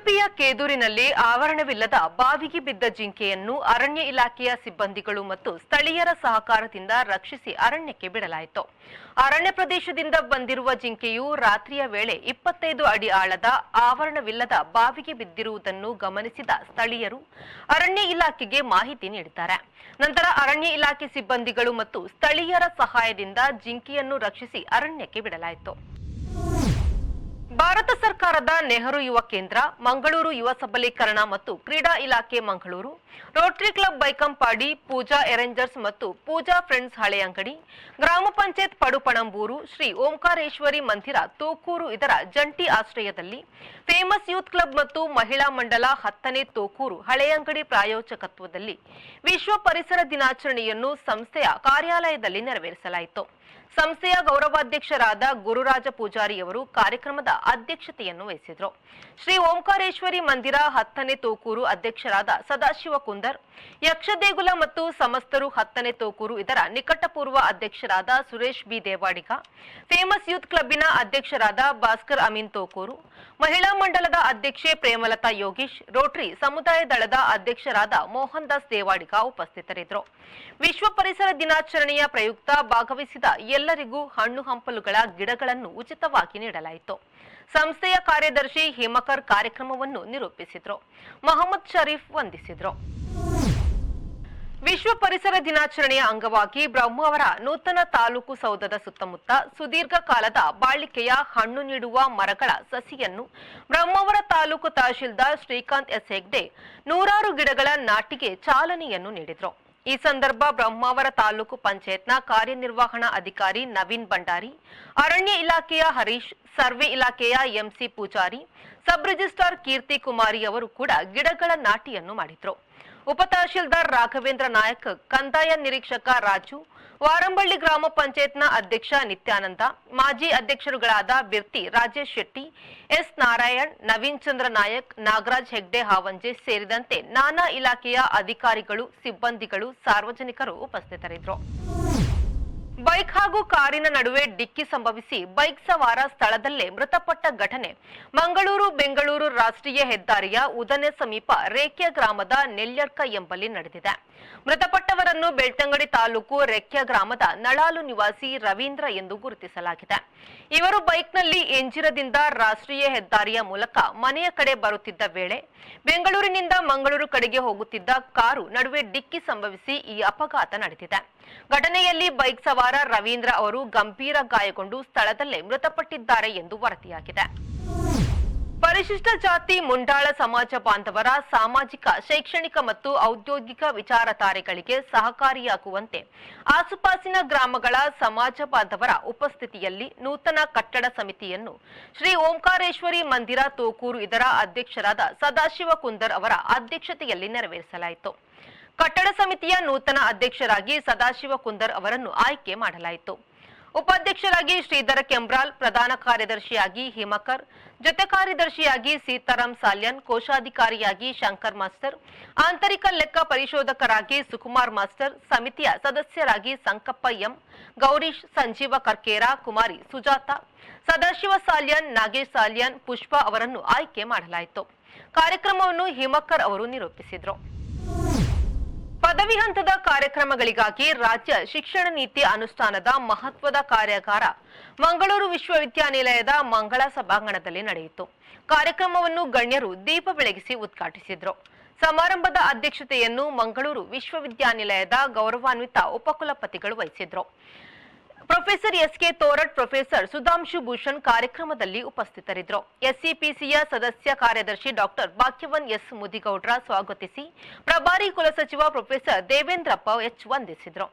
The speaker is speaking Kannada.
ಜಿಲ್ಲೆಯ ಕೇದೂರಿನಲ್ಲಿ ಆವರಣವಿಲ್ಲದ ಬಾವಿಗೆ ಬಿದ್ದ ಜಿಂಕೆಯನ್ನು ಅರಣ್ಯ ಇಲಾಖೆಯ ಸಿಬ್ಬಂದಿಗಳು ಮತ್ತು ಸ್ಥಳೀಯರ ಸಹಕಾರದಿಂದ ರಕ್ಷಿಸಿ ಅರಣ್ಯಕ್ಕೆ ಬಿಡಲಾಯಿತು. ಅರಣ್ಯ ಪ್ರದೇಶದಿಂದ ಬಂದಿರುವ ಜಿಂಕೆಯು ರಾತ್ರಿಯ ವೇಳೆ ಇಪ್ಪತ್ತೈದು ಅಡಿ ಆಳದ ಆವರಣವಿಲ್ಲದ ಬಾವಿಗೆ ಬಿದ್ದಿರುವುದನ್ನು ಗಮನಿಸಿದ ಸ್ಥಳೀಯರು ಅರಣ್ಯ ಇಲಾಖೆಗೆ ಮಾಹಿತಿ ನೀಡಿದ್ದಾರೆ. ನಂತರ ಅರಣ್ಯ ಇಲಾಖೆ ಸಿಬ್ಬಂದಿಗಳು ಮತ್ತು ಸ್ಥಳೀಯರ ಸಹಾಯದಿಂದ ಜಿಂಕೆಯನ್ನು ರಕ್ಷಿಸಿ ಅರಣ್ಯಕ್ಕೆ ಬಿಡಲಾಯಿತು. ಭಾರತ ಸರ್ಕಾರದ ನೆಹರು ಯುವ ಕೇಂದ್ರ, ಮಂಗಳೂರು ಯುವ ಸಬಲೀಕರಣ ಮತ್ತು ಕ್ರೀಡಾ ಇಲಾಖೆ Mangaluru, Rotary Club Baikampady, Pooja arrangers ಮತ್ತು ಪೂಜಾ ಫ್ರೆಂಡ್ಸ್ ಹಳೆ ಅಂಗಡಿ, ಗ್ರಾಮ ಪಂಚಾಯತ್ ಪಡುಪಣಂಬೂರು, ಶ್ರೀ ಓಂಕಾರೇಶ್ವರಿ ಮಂದಿರ ತೋಕೂರು ಇದರ ಜಂಟಿ ಆಶ್ರಯದಲ್ಲಿ ಫೇಮಸ್ ಯೂತ್ ಕ್ಲಬ್ ಮತ್ತು ಮಹಿಳಾ ಮಂಡಲ ಹತ್ತನೇ ತೋಕೂರು ಹಳೆಯಂಗಡಿ ಪ್ರಾಯೋಜಕತ್ವದಲ್ಲಿ ವಿಶ್ವ ಪರಿಸರ ದಿನಾಚರಣೆಯನ್ನು ಸಂಸ್ಥೆಯ ಕಾರ್ಯಾಲಯದಲ್ಲಿ ನೆರವೇರಿಸಲಾಯಿತು. ಸಂಸ್ಥೆಯ ಗೌರವಾಧ್ಯಕ್ಷರಾದ ಗುರುರಾಜ ಪೂಜಾರಿಯವರು ಕಾರ್ಯಕ್ರಮದ ಅಧ್ಯಕ್ಷತೆಯನ್ನು ವಹಿಸಿದರು. ಶ್ರೀ ಓಂಕಾರೇಶ್ವರಿ ಮಂದಿರ ಹತ್ತನೇ ತೋಕೂರು ಅಧ್ಯಕ್ಷರಾದ ಸದಾಶಿವ ಕುಂದರ್, ಯಕ್ಷದೇಗುಲ ಮತ್ತು ಸಮಸ್ತರು ಹತ್ತನೇ ತೋಕೂರು ಇದರ ನಿಕಟಪೂರ್ವ ಅಧ್ಯಕ್ಷರಾದ Suresh B. Devadiga, famous youth ಕ್ಲಬ್ಬಿನ ಅಧ್ಯಕ್ಷರಾದ ಭಾಸ್ಕರ್ ಅಮೀನ್ ತೋಕೂರು, ಮಹಿಳಾ ಮಂಡಲದ ಅಧ್ಯಕ್ಷೆ ಪ್ರೇಮಲತಾ ಯೋಗೀಶ್, ರೋಟರಿ ಸಮುದಾಯ ದಳದ ಅಧ್ಯಕ್ಷರಾದ ಮೋಹನ್ ದಾಸ್ ದೇವಾಡಿಗ ಉಪಸ್ಥಿತರಿದ್ದರು. ವಿಶ್ವ ಪರಿಸರ ದಿನಾಚರಣೆಯ ಪ್ರಯುಕ್ತ ಭಾಗವಹಿಸಿದ ಎಲ್ಲರಿಗೂ ಹಣ್ಣು ಹಂಪಲುಗಳ ಗಿಡಗಳನ್ನು ಉಚಿತವಾಗಿ ನೀಡಲಾಯಿತು. ಸಂಸ್ಥೆಯ ಕಾರ್ಯದರ್ಶಿ ಹೇಮಕರ್ ಕಾರ್ಯಕ್ರಮವನ್ನು ನಿರೂಪಿಸಿದ್ರು. ಮೊಹಮ್ಮದ್ ಶರೀಫ್ ವಂದಿಸಿದ್ರು. ವಿಶ್ವ ಪರಿಸರ ದಿನಾಚರಣೆಯ ಅಂಗವಾಗಿ ಬ್ರಹ್ಮ ಅವರ ನೂತನ ತಾಲೂಕು ಸೌಧದ ಸುತ್ತಮುತ್ತ ಸುದೀರ್ಘ ಕಾಲದ ಬಾಳಿಕೆಯ ಹಣ್ಣು ನೀಡುವ ಮರಗಳ ಸಸಿಯನ್ನು ಬ್ರಹ್ಮಾವರ ತಾಲೂಕು ತಹಶೀಲ್ದಾರ್ ಶ್ರೀಕಾಂತ್ ಎಸ್ ಹೆಗ್ಡೆ ನೂರಾರು ಗಿಡಗಳ ನಾಟಿಗೆ ಚಾಲನೆಯನ್ನು ನೀಡಿದರು. ಈ ಸಂದರ್ಭ ಬ್ರಹ್ಮಾವರ ತಾಲೂಕು ಪಂಚಾಯತ್ನ ಕಾರ್ಯನಿರ್ವಹಣಾ ಅಧಿಕಾರಿ ನವೀನ್ ಭಂಡಾರಿ, ಅರಣ್ಯ ಇಲಾಖೆಯ ಹರೀಶ್, ಸರ್ವೆ ಇಲಾಖೆಯ MC Poojary, sub registrar Keerthi Kumari ಅವರು ಕೂಡ ಗಿಡಗಳ ನಾಟಿಯನ್ನು ಮಾಡಿದ್ರು. ಉಪ ತಹಶೀಲ್ದಾರ್ ರಾಘವೇಂದ್ರ ನಾಯಕ್, ಕಂದಾಯ ನಿರೀಕ್ಷಕ ರಾಜು ವಾರಂಬಳ್ಳಿ ಗ್ರಾಮ ಪಂಚಾಯತ್ನ ಅಧ್ಯಕ್ಷ ನಿತ್ಯಾನಂದ, ಮಾಜಿ ಅಧ್ಯಕ್ಷರುಗಳಾದ ಬಿರ್ತಿ ರಾಜೇಶ್ ಶೆಟ್ಟಿ, ಎಸ್ ನಾರಾಯಣ್, ನವೀನ್ ಚಂದ್ರ ನಾಯಕ್, ನಾಗರಾಜ್ ಹೆಗ್ಡೆ ಹಾವಂಜೆ ಸೇರಿದಂತೆ ನಾನಾ ಇಲಾಖೆಯ ಅಧಿಕಾರಿಗಳು, ಸಿಬ್ಬಂದಿಗಳು, ಸಾರ್ವಜನಿಕರು ಉಪಸ್ಥಿತರಿದ್ದರು. ಬೈಕ್ ಹಾಗೂ ಕಾರಿನ ನಡುವೆ ಡಿಕ್ಕಿ ಸಂಭವಿಸಿ ಬೈಕ್ ಸವಾರ ಸ್ಥಳದಲ್ಲೇ ಮೃತಪಟ್ಟ ಘಟನೆ. ಮಂಗಳೂರು, ಬೆಂಗಳೂರು ರಾಷ್ಟ್ರೀಯ ಹೆದ್ದಾರಿಯ ಉದನೆ ಸಮೀಪ ರೇಖ್ಯ ಗ್ರಾಮದ ನೆಲ್ಯಡ್ಕ ಎಂಬಲ್ಲಿ ನಡೆದಿದೆ. ಮೃತಪಟ್ಟವರನ್ನು ಬೆಳ್ತಂಗಡಿ ತಾಲೂಕು ರೆಕ್ಯ ಗ್ರಾಮದ ನಳಾಲು ನಿವಾಸಿ ರವೀಂದ್ರ ಎಂದು ಗುರುತಿಸಲಾಗಿದೆ. ಇವರು ಬೈಕ್ನಲ್ಲಿ ಎಂಜಿರದಿಂದ ರಾಷ್ಟ್ರೀಯ ಹೆದ್ದಾರಿಯ ಮೂಲಕ ಮನೆಯ ಕಡೆ ಬರುತ್ತಿದ್ದ ವೇಳೆ ಬೆಂಗಳೂರಿನಿಂದ ಮಂಗಳೂರು ಕಡೆಗೆ ಹೋಗುತ್ತಿದ್ದ ಕಾರು ನಡುವೆ ಡಿಕ್ಕಿ ಸಂಭವಿಸಿ ಈ ಅಪಘಾತ ನಡೆದಿದೆ. ಘಟನೆಯಲ್ಲಿ ಬೈಕ್ ಸವಾರ ರವೀಂದ್ರ ಅವರು ಗಂಭೀರ ಗಾಯಗೊಂಡು ಸ್ಥಳದಲ್ಲೇ ಮೃತಪಟ್ಟಿದ್ದಾರೆ ಎಂದು ವರದಿಯಾಗಿದೆ. ಪರಿಶಿಷ್ಟ ಜಾತಿ ಮುಂಡಾಳ ಸಮಾಜ ಬಾಂಧವರ ಸಾಮಾಜಿಕ, ಶೈಕ್ಷಣಿಕ ಮತ್ತು ಔದ್ಯೋಗಿಕ ವಿಚಾರಧಾರೆಗಳಿಗೆ ಸಹಕಾರಿಯಾಗುವಂತೆ ಆಸುಪಾಸಿನ ಗ್ರಾಮಗಳ ಸಮಾಜ ಬಾಂಧವರ ಉಪಸ್ಥಿತಿಯಲ್ಲಿ ನೂತನ ಕಟ್ಟಡ ಸಮಿತಿಯನ್ನು ಶ್ರೀ ಓಂಕಾರೇಶ್ವರಿ ಮಂದಿರ ತೋಕೂರು ಇದರ ಅಧ್ಯಕ್ಷರಾದ ಸದಾಶಿವ ಕುಂದರ್ ಅವರ ಅಧ್ಯಕ್ಷತೆಯಲ್ಲಿ ನೆರವೇರಿಸಲಾಯಿತು. ಕಟ್ಟಡ ಸಮಿತಿಯ ನೂತನ ಅಧ್ಯಕ್ಷರಾಗಿ ಸದಾಶಿವ ಕುಂದರ್ ಅವರನ್ನು ಆಯ್ಕೆ ಮಾಡಲಾಯಿತು. ಉಪಾಧ್ಯಕ್ಷರಾಗಿ ಶ್ರೀಧರ ಕೆಂಬ್ರಾಲ್ ಪ್ರಧಾನ ಕಾರ್ಯದರ್ಶಿಯಾಗಿ ಹಿಮಕರ್, ಜೊತೆ ಕಾರ್ಯದರ್ಶಿಯಾಗಿ ಸೀತಾರಾಮ್ ಸಾಲ್ಯನ್, ಕೋಶಾಧಿಕಾರಿಯಾಗಿ ಶಂಕರ್ ಮಾಸ್ಟರ್, ಆಂತರಿಕ ಲೆಕ್ಕ ಪರಿಶೋಧಕರಾಗಿ ಸುಕುಮಾರ್ ಮಾಸ್ಟರ್, ಸಮಿತಿಯ ಸದಸ್ಯರಾಗಿ ಸಂಕಪ್ಪ ಎಂ, ಗೌರೀಶ್, ಸಂಜೀವ ಕರ್ಕೇರ, ಕುಮಾರಿ ಸುಜಾತ, ಸದಾಶಿವ ಸಾಲ್ಯನ್, ನಾಗೇಶ್ ಸಾಲ್ಯನ್, ಪುಷ್ಪ ಅವರನ್ನು ಆಯ್ಕೆ ಮಾಡಲಾಯಿತು. ಕಾರ್ಯಕ್ರಮವನ್ನು ಹಿಮಕರ್ ಅವರು ನಿರೂಪಿಸಿದರು. ಪದವಿ ಹಂತದ ಕಾರ್ಯಕ್ರಮಗಳಿಗಾಗಿ ರಾಜ್ಯ ಶಿಕ್ಷಣ ನೀತಿ ಅನುಷ್ಠಾನದ ಮಹತ್ವದ ಕಾರ್ಯಾಗಾರ ಮಂಗಳೂರು ವಿಶ್ವವಿದ್ಯಾನಿಲಯದ ಮಂಗಳ ಸಭಾಂಗಣದಲ್ಲಿ ನಡೆಯಿತು. ಕಾರ್ಯಕ್ರಮವನ್ನು ಗಣ್ಯರು ದೀಪ ಬೆಳಗಿಸಿ ಉದ್ಘಾಟಿಸಿದರು. ಸಮಾರಂಭದ ಅಧ್ಯಕ್ಷತೆಯನ್ನು ಮಂಗಳೂರು ವಿಶ್ವವಿದ್ಯಾನಿಲಯದ ಗೌರವಾನ್ವಿತ ಉಪಕುಲಪತಿಗಳು ವಹಿಸಿದ್ರು. Professor S K Thorat, professor Sudhanshu Bhushan ಕಾರ್ಯಕ್ರಮದಲ್ಲಿ ಉಪಸ್ಥಿತರಿದ್ದರು. ಎಸ್ಸಿಪಿಸಿಯ ಸದಸ್ಯ ಕಾರ್ಯದರ್ಶಿ ಡಾಕ್ಟರ್ ಭಾಗ್ಯವನ್ ಎಸ್. ಮುದಿಗೌಡ್ರ ಸ್ವಾಗತಿಸಿ ಪ್ರಭಾರಿ ಕುಲಸಚಿವ ಪ್ರೊಫೆಸರ್ ದೇವೇಂದ್ರಪ್ಪ ಎಚ್. ವಂದಿಸಿದರು.